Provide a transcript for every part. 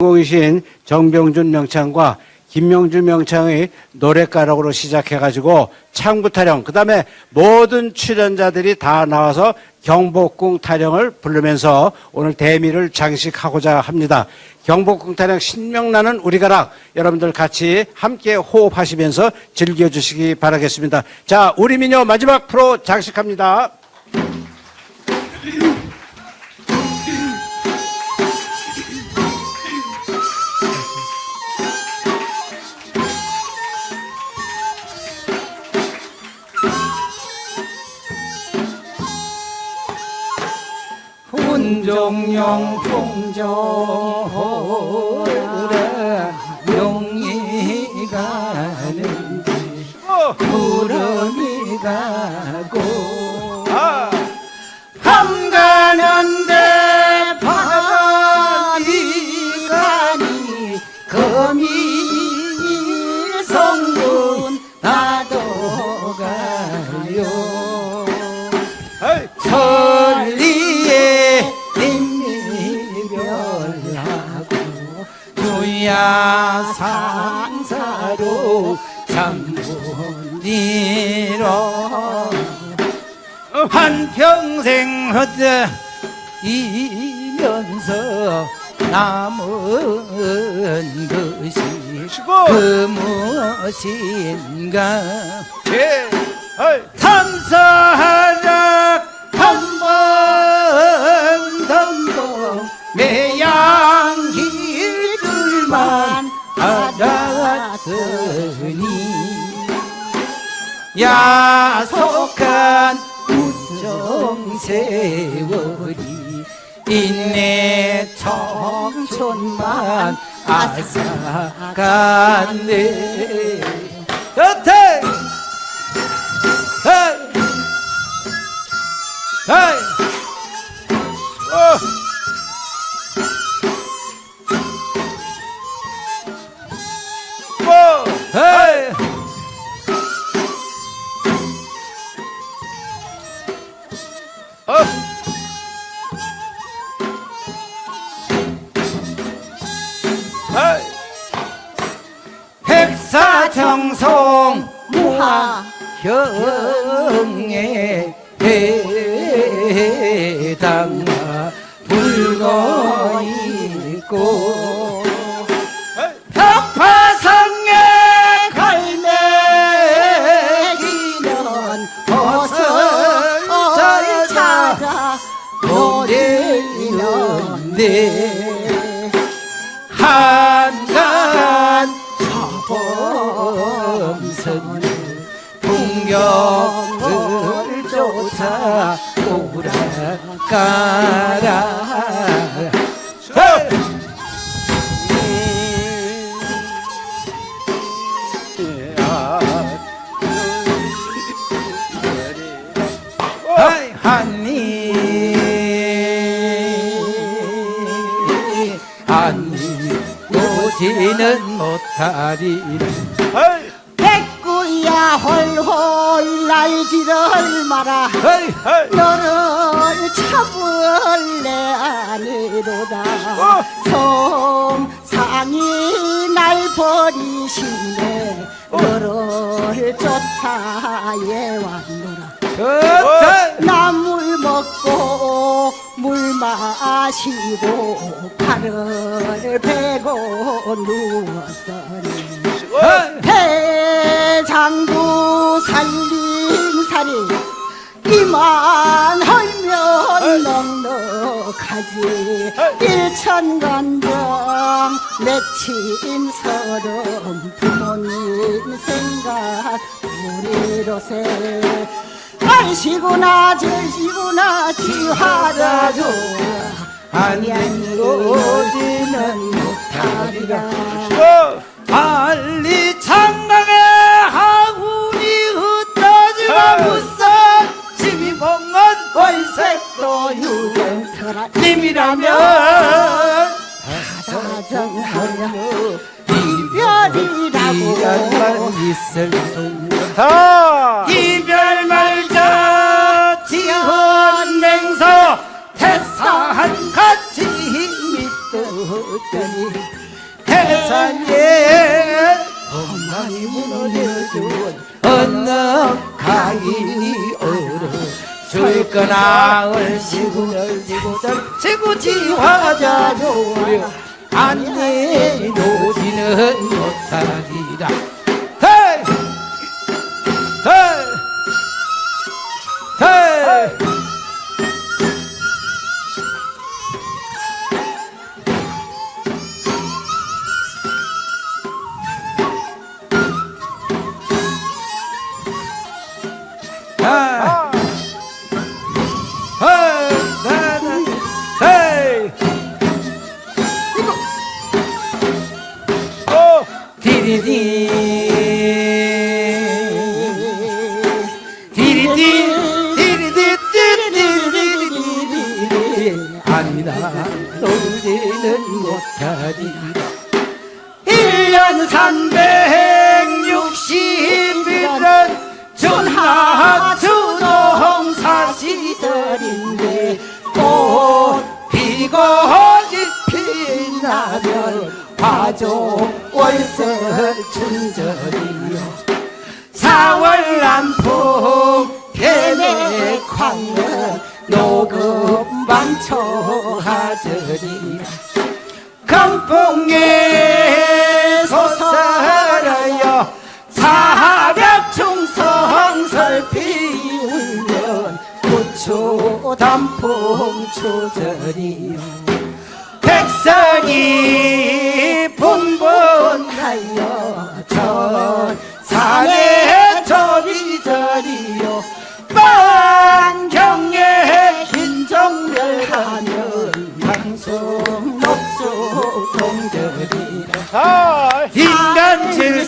공이신 정병준 명창과 김명준 명창의 노래가락으로 시작해가지고 창부 타령, 그 다음에 모든 출연자들이 다 나와서 경복궁 타령을 부르면서 오늘 대미를 장식하고자 합니다. 경복궁 타령 신명나는 우리 가락 여러분들 같이 함께 호흡하시면서 즐겨주시기 바라겠습니다. 자, 우리 미녀 마지막 프로 장식합니다. 훈종용 풍조라 용이 가는지 구름이 가고 아, 함 가는데 바람이 가니 거미 성군 나도 가요 야 상사로 잠문이로 한평생 헛되 이면서 남은 것이. 그 무엇인가 예. 삼사하락 한번 덤벙 매 알았더니 야속한 우정 세월이 인내 청춘만 앗아갔네 사정송 무하경에 해당하 불거 있고. 벽파성에 갈매기는 벗을 찾아 노래이는데 풍경을 쫓아 한니 한니 오지는 못하리 홀홀 날 지를 마라. 헤이 에이. 너를 차벌레 아니로다. 어. 솜상이 날 버리시네. 너를 쫓아에 왔노라. 나물 먹고 물 마시고 팔을 베고 누웠으니 헤이 대장부 살림살이 이만 헐면 넉넉하지. 일천간정 맺힌 서름 부모님 생각 우리로세. 알시구나 절시구나 지화자조 한니 오지는 못하리라 있을 순간 다. 이별 말자 지헌 맹서 태사한 같이 믿듯 듣더니 태산에 엉망이 무너져준 언능 가인이 얼어 줄거나 얼씨구 얼씨구 얼씨구 지화자 조려 안내 노지는 못하리라 아니다. 놀지는 못하리라. 1년 360일은 전하주동 사시절인데 꽃 피고 잎이 나면 화조 월설 춘절이요 4월 남풍 녹음 방초하절이라. 강풍에 솟아라여 사벽 충성설 피우면 고초 단풍 초절이요. 백성이 분분하여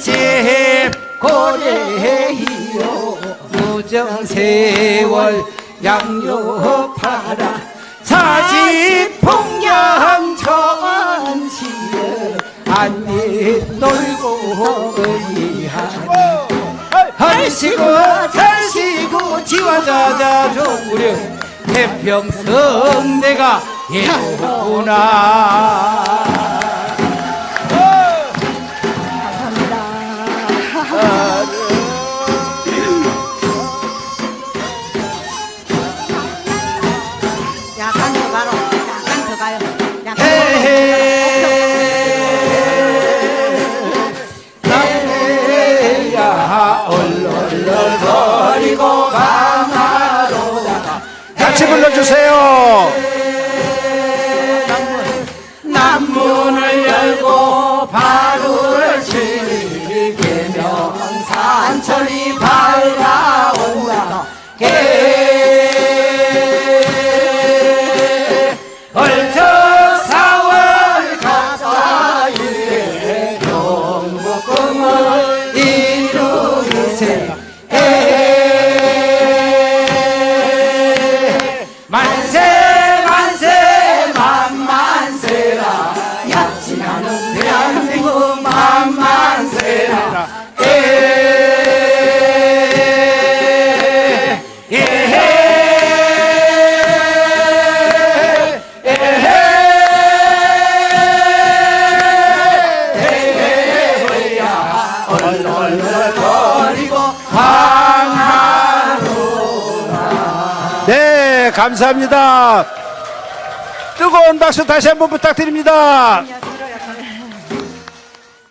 질십 고래이요. 무정세월 양요파라. 사시폭염 천시에 안리 놀고 의하니. 할시고 잘시고 지화자자 조구려 태평성 내가 예구나 같이 불러주세요. 남문을 열고 바루를 치게면 산천이 밝아온다 감사합니다. 뜨거운 박수 다시 한번 부탁드립니다.